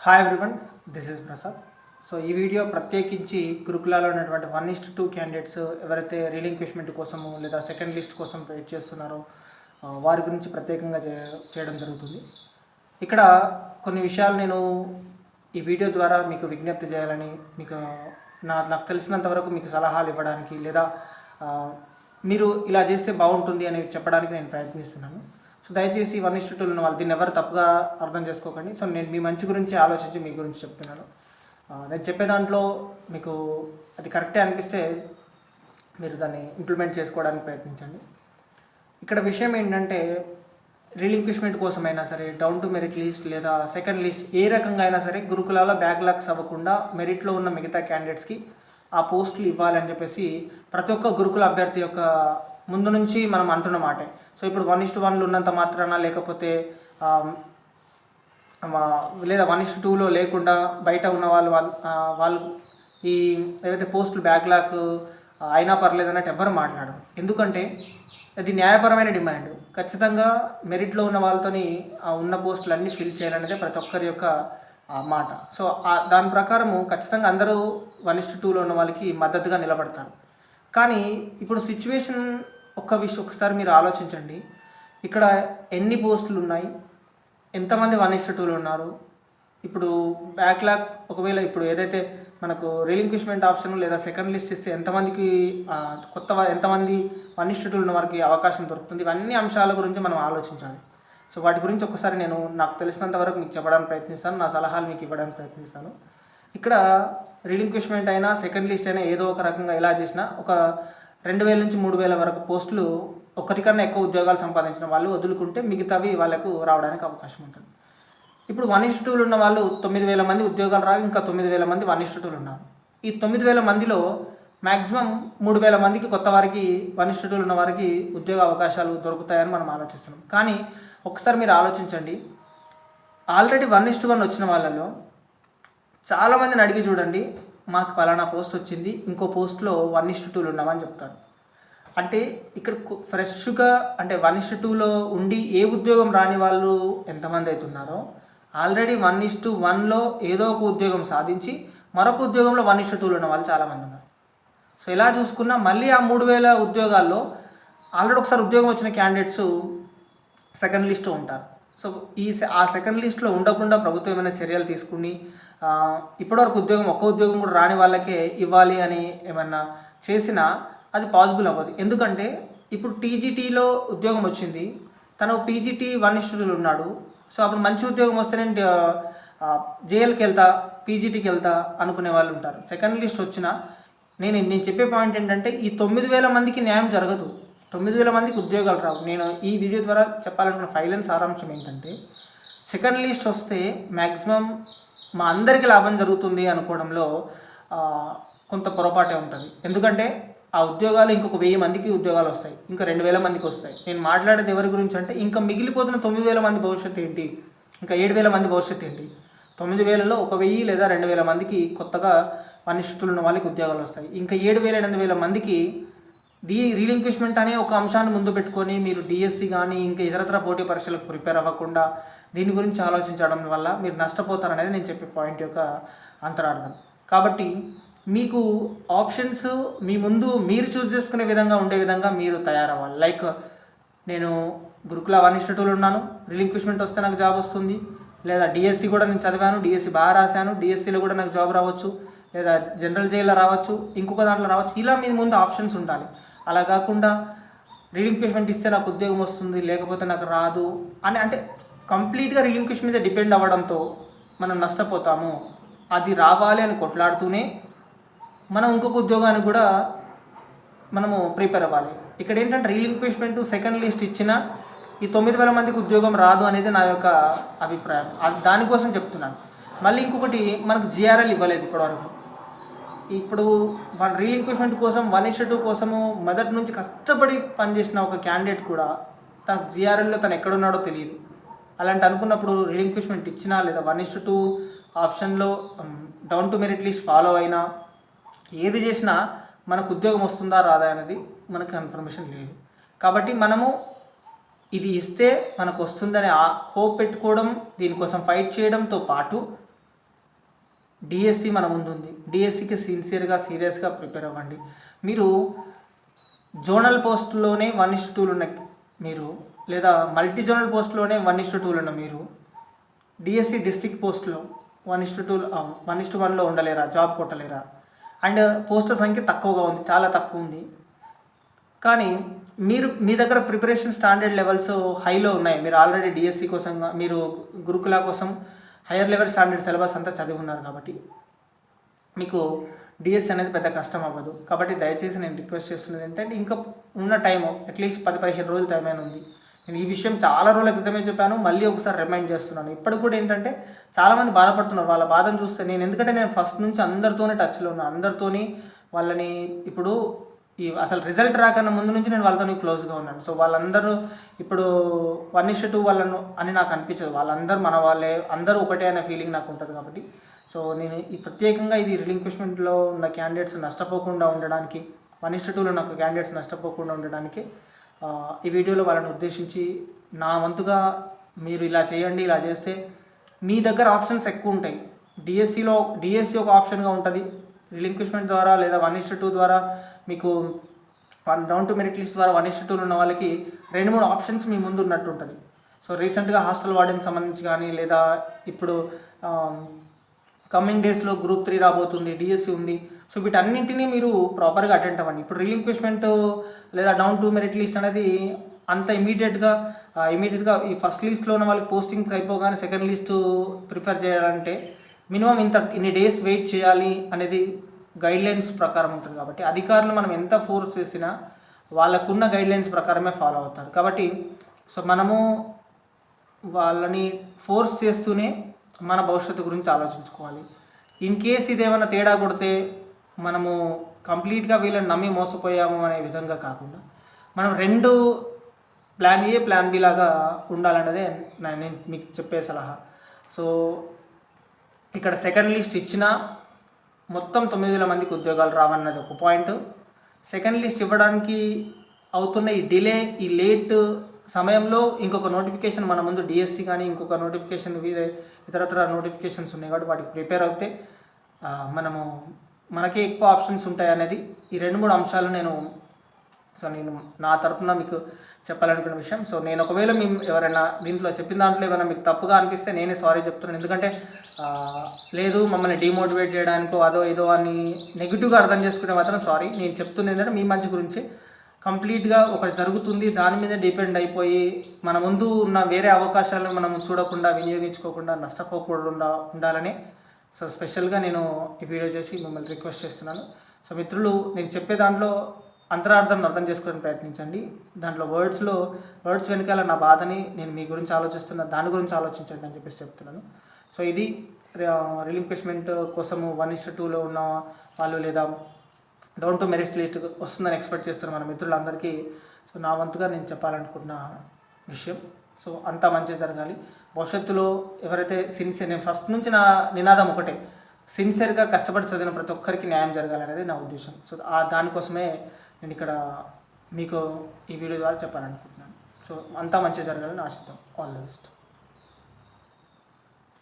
Hi everyone this is Prasad so ఈ video ప్రత్యేకించి గురుకులాలో ఉన్నటువంటి వన్ ఇస్ట్ టూ క్యాండిడేట్స్ ఎవరైతే రీలింక్విష్మెంట్ కోసము లేదా సెకండ్ లిస్ట్ కోసం వెయిట్ చేస్తున్నారో వారి గురించి ప్రత్యేకంగా చే- చేయడం జరుగుతుంది. ఇక్కడ కొన్ని విషయాలు నేను ఈ వీడియో ద్వారా మీకు విజ్ఞప్తి చేయాలని మీకు నా నాకు తెలిసినంత వరకు మీకు సలహాలు ఇవ్వడానికి లేదా మీరు ఇలా చేస్తే బాగుంటుంది అని చెప్పడానికి నేను ప్రయత్నిస్తున్నాను. దయచేసి వన్ ఇష్ట టూలు ఉన్న వాళ్ళు దీన్ని ఎవరు తప్పుగా అర్థం చేసుకోకండి. సో నేను మీ మంచి గురించి ఆలోచించి మీ గురించి చెప్తున్నాను. నేను చెప్పే దాంట్లో మీకు అది కరెక్టే అనిపిస్తే మీరు దాన్ని ఇంప్లిమెంట్ చేసుకోవడానికి ప్రయత్నించండి. ఇక్కడ విషయం ఏంటంటే రిలింక్విష్మెంట్ కోసమైనా సరే డౌన్ టు మెరిట్ లిస్ట్ లేదా సెకండ్ లిస్ట్ ఏ రకంగా అయినా సరే గురుకులాల బ్యాక్లాగ్స్ అవ్వకుండా మెరిట్లో ఉన్న మిగతా క్యాండిడేట్స్కి ఆ పోస్టులు ఇవ్వాలని చెప్పేసి ప్రతి ఒక్క గురుకుల అభ్యర్థి యొక్క ముందు నుంచి మనం అంటున్న మాటే. సో ఇప్పుడు వన్ ఇస్ట్ వన్లు ఉన్నంత మాత్రాన లేకపోతే లేదా వన్ ఇస్ట్ టూలో లేకుండా బయట ఉన్న వాళ్ళు వాళ్ళు వాళ్ళు ఈ ఏదైతే పోస్టులు బ్యాక్లాక్ అయినా పర్లేదు అన్నట్టు ఎవ్వరు మాట్లాడరు. ఎందుకంటే అది న్యాయపరమైన డిమాండ్. ఖచ్చితంగా మెరిట్లో ఉన్న వాళ్ళతోని ఆ ఉన్న పోస్టులు అన్నీ ఫిల్ చేయాలనేదే ప్రతి ఒక్కరి యొక్క మాట. సో దాని ప్రకారము ఖచ్చితంగా అందరూ వన్ ఇస్ట్ టూలో ఉన్న వాళ్ళకి మద్దతుగా నిలబడతారు. కానీ ఇప్పుడు సిచ్యువేషన్ ఒక్క విషయం ఒకసారి మీరు ఆలోచించండి. ఇక్కడ ఎన్ని పోస్టులు ఉన్నాయి? ఎంతమంది వన్ ఇస్ట్ టూలు ఉన్నారు? ఇప్పుడు బ్యాక్లాగ్ ఒకవేళ ఇప్పుడు ఏదైతే మనకు రిలింక్విష్మెంట్ ఆప్షన్ లేదా సెకండ్ లిస్ట్ ఇస్తే ఎంతమందికి కొత్త ఎంతమంది వన్ ఇస్ట్ టూలు ఉన్న వారికి అవకాశం దొరుకుతుంది? ఇవన్నీ అంశాల గురించి మనం ఆలోచించాలి. సో వాటి గురించి ఒకసారి నేను నాకు తెలిసినంత వరకు మీకు చెప్పడానికి ప్రయత్నిస్తాను. నా సలహాలు మీకు ఇవ్వడానికి ప్రయత్నిస్తాను. ఇక్కడ రిలింక్విష్మెంట్ అయినా సెకండ్ లిస్ట్ అయినా ఏదో ఒక రకంగా ఎలా చేసినా ఒక రెండు వేల నుంచి మూడు వేల వరకు పోస్టులు ఒకరికన్నా ఎక్కువ ఉద్యోగాలు సంపాదించిన వాళ్ళు వదులుకుంటే మిగతావి వాళ్ళకు రావడానికి అవకాశం ఉంటుంది. ఇప్పుడు వన్ ఇస్ టూలు ఉన్న వాళ్ళు తొమ్మిది వేల మంది ఉద్యోగాలు రాగా ఇంకా తొమ్మిది వేల మంది వన్ ఇస్ టూలు ఉన్నారు. ఈ తొమ్మిది వేల మందిలో మ్యాక్సిమం మూడు వేల మందికి కొత్త వారికి వన్ ఇస్ టూలు ఉన్న వారికి ఉద్యోగ అవకాశాలు దొరుకుతాయని మనం ఆలోచిస్తున్నాం. కానీ ఒకసారి మీరు ఆలోచించండి. ఆల్రెడీ వన్ ఇస్ వన్ వచ్చిన వాళ్ళలో చాలామందిని అడిగి చూడండి. మాకు ఫలానా పోస్ట్ వచ్చింది ఇంకో పోస్ట్లో వన్ ఇస్ టూలు ఉన్నామని చెప్తారు. అంటే ఇక్కడ ఫ్రెష్గా అంటే వన్ ఇస్ టూలో ఉండి ఏ ఉద్యోగం రాని వాళ్ళు ఎంతమంది అవుతున్నారో ఆల్రెడీ వన్ ఇస్ టూ వన్లో ఏదో ఒక ఉద్యోగం సాధించి మరొక ఉద్యోగంలో వన్ ఇస్ టూలు ఉన్న వాళ్ళు చాలామంది ఉన్నారు. సో ఇలా చూసుకున్నా మళ్ళీ ఆ మూడు వేల ఉద్యోగాల్లో ఆల్రెడీ ఒకసారి ఉద్యోగం వచ్చిన క్యాండిడేట్స్ సెకండ్ లిస్ట్లో ఉంటారు. సో ఈ సె- ఆ సెకండ్ లిస్ట్లో ఉండకుండా ప్రభుత్వం ఏమైనా చర్యలు తీసుకుని ఇప్పటివరకు ఉద్యోగం ఒక్క ఉద్యోగం కూడా రాని వాళ్ళకే ఇవ్వాలి అని ఏమన్నా చేసినా అది పాసిబుల్ అవ్వదు. ఎందుకంటే ఇప్పుడు టీజీటీలో ఉద్యోగం వచ్చింది తను పీజీటీ వన్ ఇస్టూడెంట్ ఉన్నాడు. సో అప్పుడు మంచి ఉద్యోగం వస్తే నేను జేఎల్కి వెళ్తా పీజీటీకి వెళ్తా అనుకునే వాళ్ళు ఉంటారు. సెకండ్ లిస్ట్ వచ్చిన నేను నేను చెప్పే పాయింట్ ఏంటంటే ఈ తొమ్మిది వేల మందికి న్యాయం జరగదు. తొమ్మిది వేల మందికి ఉద్యోగాలు రావు. నేను ఈ వీడియో ద్వారా చెప్పాలనుకున్న ఫైనల్ సారాంశం ఏంటంటే సెకండ్ లిస్ట్ వస్తే మ్యాక్సిమం మా అందరికీ లాభం జరుగుతుంది అనుకోవడంలో కొంత పొరపాటే ఉంటుంది. ఎందుకంటే ఆ ఉద్యోగాలు ఇంకొక వెయ్యి మందికి ఉద్యోగాలు వస్తాయి. ఇంకా రెండు వేల మందికి వస్తాయి. నేను మాట్లాడేది ఎవరి గురించి అంటే ఇంకా మిగిలిపోతున్న తొమ్మిది వేల మంది భవిష్యత్తు ఏంటి? ఇంకా ఏడు వేల మంది భవిష్యత్తు ఏంటి? తొమ్మిది వేలలో ఒక వెయ్యి లేదా రెండు వేల మందికి కొత్తగా అనిశ్చితులు ఉన్న వాళ్ళకి ఉద్యోగాలు వస్తాయి. ఇంకా ఏడు వేల ఎనిమిది వేల మందికి దీ రీలింక్విష్మెంట్ అనే ఒక అంశాన్ని ముందు పెట్టుకొని మీరు డిఎస్సి కానీ ఇంకా ఇతరతర పోటీ పరీక్షలకు ప్రిపేర్ అవ్వకుండా దీని గురించి ఆలోచించడం వల్ల మీరు నష్టపోతారనేది నేను చెప్పే పాయింట్ యొక్క అంతరార్థం. కాబట్టి మీకు ఆప్షన్స్ మీ ముందు మీరు చూస్ చేసుకునే విధంగా ఉండే విధంగా మీరు తయారవ్వాలి. లైక్ నేను గురుకుల వన్ ఇన్స్టిట్యూట్లో ఉన్నాను రిలింక్విష్మెంట్ వస్తే నాకు జాబ్ వస్తుంది లేదా డిఎస్సి కూడా నేను చదివాను డిఎస్సి బాగా రాశాను డిఎస్సిలో కూడా నాకు జాబ్ రావచ్చు లేదా జనరల్ జైల్లో రావచ్చు ఇంకొక దాంట్లో రావచ్చు ఇలా మీ ముందు ఆప్షన్స్ ఉండాలి. అలా కాకుండా రిలింక్విష్మెంట్ ఇస్తే నాకు ఉద్యోగం వస్తుంది లేకపోతే నాకు రాదు అని అంటే కంప్లీట్గా రిలింక్విష్ మీద డిపెండ్ అవ్వడంతో మనం నష్టపోతాము. అది రావాలి అని కొట్లాడుతూనే మనం ఇంకొక ఉద్యోగానికి కూడా మనము ప్రిపేర్ అవ్వాలి. ఇక్కడ ఏంటంటే రీలింక్విష్మెంట్ సెకండ్ లిస్ట్ ఇచ్చిన ఈ తొమ్మిది వేల మందికి ఉద్యోగం రాదు అనేది నా యొక్క అభిప్రాయం. దానికోసం చెప్తున్నాను. మళ్ళీ ఇంకొకటి మనకు జిఆర్ఎల్ ఇవ్వలేదు ఇప్పటివరకు. ఇప్పుడు వన్ రీలింక్విష్మెంట్ కోసం వన్ ఇష్ టూ కోసము మొదటి నుంచి కష్టపడి పనిచేసిన ఒక క్యాండిడేట్ కూడా తన జిఆర్ఎల్లో తను ఎక్కడున్నాడో తెలియదు. అలాంటి అనుకున్నప్పుడు రీలింక్విష్మెంట్ ఇచ్చినా లేదా వన్ ఇష్ టూ ఆప్షన్లో down to merit list follow అయినా ఏది చేసినా మనకు ఉద్యోగం వస్తుందా రాదా అనేది మనకు ఇన్ఫర్మేషన్ లేదు. కాబట్టి మనము ఇది ఇస్తే మనకు వస్తుందని హోప్ పెట్టుకోవడం దీనికోసం ఫైట్ చేయడంతో పాటు డిఎస్సి మన ముందు ఉంది డిఎస్సికి సిన్సియర్గా సీరియస్గా ప్రిపేర్ అవ్వండి. మీరు జోనల్ పోస్ట్లోనే వన్ ఇస్ టూలు ఉన్నాయి మీరు లేదా మల్టీ జోనల్ పోస్ట్లోనే వన్ ఇస్ టూలు ఉన్న మీరు డిఎస్సి డిస్ట్రిక్ట్ పోస్ట్లో one is two one is వన్లో ఉండలేరా? జాబ్ కొట్టలేరా? అండ్ పోస్టుల సంఖ్య తక్కువగా ఉంది చాలా తక్కువ ఉంది. కానీ మీరు మీ దగ్గర ప్రిపరేషన్ స్టాండర్డ్ లెవెల్స్ హైలో ఉన్నాయి. మీరు ఆల్రెడీ డిఎస్సి కోసం మీరు గురుకుల కోసం హైయర్ లెవెల్ స్టాండర్డ్ సిలబస్ అంతా చదివి కాబట్టి మీకు డిఎస్ అనేది పెద్ద కష్టం అవ్వదు. కాబట్టి దయచేసి నేను రిక్వెస్ట్ చేస్తున్నది ఏంటంటే ఇంకా ఉన్న టైం అట్లీస్ట్ పది పదిహేను రోజుల టైం అయినా ఉంది. నేను ఈ విషయం చాలా రోజుల క్రితమే చెప్పాను మళ్ళీ ఒకసారి రిమైండ్ చేస్తున్నాను. ఇప్పటికి కూడా ఏంటంటే చాలామంది బాధపడుతున్నారు. వాళ్ళ బాధను చూస్తే నేను ఎందుకంటే నేను ఫస్ట్ నుంచి అందరితోనే టచ్లో ఉన్నాను అందరితోని వాళ్ళని ఇప్పుడు ఈ అసలు రిజల్ట్ రాకన్నా ముందు నుంచి నేను వాళ్ళతో క్లోజ్గా ఉన్నాను. సో వాళ్ళందరూ ఇప్పుడు వన్ ఇష్ టూ వాళ్ళను అని నాకు అనిపించదు. వాళ్ళందరూ మన వాళ్ళే అందరూ ఒకటే అనే ఫీలింగ్ నాకు ఉంటుంది కాబట్టి. సో నేను ఈ ప్రత్యేకంగా ఇది రిలింక్విష్మెంట్లో ఉన్న క్యాండిడేట్స్ నష్టపోకుండా ఉండడానికి వన్ ఇష్ టూలో నాకు క్యాండిడేట్స్ నష్టపోకుండా ఉండడానికి ఈ వీడియోలో వాళ్ళని ఉద్దేశించి నా వంతుగా మీరు ఇలా చేయండి ఇలా చేస్తే మీ దగ్గర ఆప్షన్స్ ఎక్కువ ఉంటాయి. డిఎస్సిలో డిఎస్సి ఒక ఆప్షన్గా ఉంటుంది. రిలింక్విష్మెంట్ ద్వారా లేదా వన్ ఇస్ టూ ద్వారా మీకు one down to merit list ద్వారా వన్ ఇస్ టూలు ఉన్న వాళ్ళకి రెండు మూడు ఆప్షన్స్ మీ ముందు ఉన్నట్టు ఉంటుంది సో రీసెంట్గా హాస్టల్ వార్డెన్కి సంబంధించి కానీ లేదా ఇప్పుడు కమింగ్ డేస్లో గ్రూప్ త్రీ రాబోతుంది డిఎస్సి ఉంది. సో వీటన్నింటినీ మీరు ప్రాపర్గా అటెండ్ అవ్వండి. ఇప్పుడు రిలింక్విష్మెంట్ లేదా డౌన్ టు మెరిట్ లిస్ట్ అనేది అంత ఇమీడియట్గా ఇమీడియట్గా ఈ ఫస్ట్ లిస్ట్లో ఉన్న వాళ్ళకి పోస్టింగ్స్ అయిపోగానే సెకండ్ లిస్ట్ ప్రిఫర్ చేయాలంటే మినిమం ఇంత ఇన్ని డేస్ వెయిట్ చేయాలి అనేది గైడ్లైన్స్ ప్రకారం ఉంటుంది కాబట్టి అధికారులు మనం ఎంత ఫోర్స్ చేసినా వాళ్ళకున్న గైడ్లైన్స్ ప్రకారమే ఫాలో అవుతారు. కాబట్టి సో మనము వాళ్ళని ఫోర్స్ చేస్తూనే మన భవిష్యత్తు గురించి ఆలోచించుకోవాలి. ఇన్ కేస్ ఇదేమైనా తేడా కొడితే మనము కంప్లీట్గా వీళ్ళని నమ్మి మోసపోయాము అనే విధంగా కాకుండా మనం రెండు ప్లాన్ ఏ ప్లాన్ బి లాగా ఉండాలన్నదే నేను మీకు చెప్పే సలహా. సో ఇక్కడ సెకండ్ లిస్ట్ ఇచ్చినా మొత్తం తొమ్మిది వేల మందికి ఉద్యోగాలు రావన్నది ఒక పాయింట్ సెకండ్ లిస్ట్ ఇవ్వడానికి అవుతున్న ఈ డిలే ఈ లేట్ సమయంలో ఇంకొక నోటిఫికేషన్ మన ముందు డిఎస్సి కానీ ఇంకొక నోటిఫికేషన్ వేరే ఇతరత్ర నోటిఫికేషన్స్ ఉన్నాయి కాబట్టి వాటికి ప్రిపేర్ అవుతే మనము మనకే ఎక్కువ ఆప్షన్స్ ఉంటాయి అనేది ఈ రెండు మూడు అంశాలు నేను సో నేను నా తరపున మీకు చెప్పాలనుకున్న విషయం. సో నేను ఒకవేళ మేము ఎవరైనా దీంట్లో చెప్పిన దాంట్లో ఏమైనా మీకు తప్పుగా అనిపిస్తే నేనే సారీ చెప్తున్నాను. ఎందుకంటే లేదు మమ్మల్ని డిమోటివేట్ చేయడానికో అదో ఏదో అని నెగిటివ్గా అర్థం చేసుకుంటే మాత్రం సారీ. నేను చెప్తున్నా ఏంటంటే మీ మంచి గురించి కంప్లీట్గా ఒకటి జరుగుతుంది. దాని మీద డిపెండ్ అయిపోయి మన ముందు ఉన్న వేరే అవకాశాలను మనం చూడకుండా వినియోగించుకోకుండా నష్టపోకుండా ఉండాలని సో స్పెషల్గా నేను ఈ వీడియో చేసి మిమ్మల్ని రిక్వెస్ట్ చేస్తున్నాను. సో మిత్రులు నేను చెప్పే దాంట్లో అంతరార్థం అర్థం చేసుకోవడానికి ప్రయత్నించండి. దాంట్లో వర్డ్స్లో వర్డ్స్ వెనకాల నా బాధని నేను మీ గురించి ఆలోచిస్తున్న దాని గురించి ఆలోచించండి అని చెప్పేసి చెప్తున్నాను. సో ఇది రిలింక్విష్మెంట్ కోసము వన్ ఇస్ట్ టూలో ఉన్న వాళ్ళు లేదా డౌన్ టు మెరిట్ లిస్ట్ వస్తుందని ఎక్స్పెక్ట్ చేస్తున్న మన మిత్రులందరికీ సో నా వంతుగా నేను చెప్పాలనుకున్న విషయం. సో అంతా మంచి జరగాలి. భవిష్యత్తులో ఎవరైతే సిన్సియర్ నేను ఫస్ట్ నుంచి నా నినాదం ఒకటే సిన్సియర్గా కష్టపడి చదివిన ప్రతి ఒక్కరికి న్యాయం జరగాలనేది నా ఉద్దేశం. సో ఆ దానికోసమే నేను ఇక్కడ మీకు ఈ వీడియో ద్వారా చెప్పాలనుకుంటున్నాను. సో అంతా మంచిగా జరగాలని ఆశిద్దాం. All the best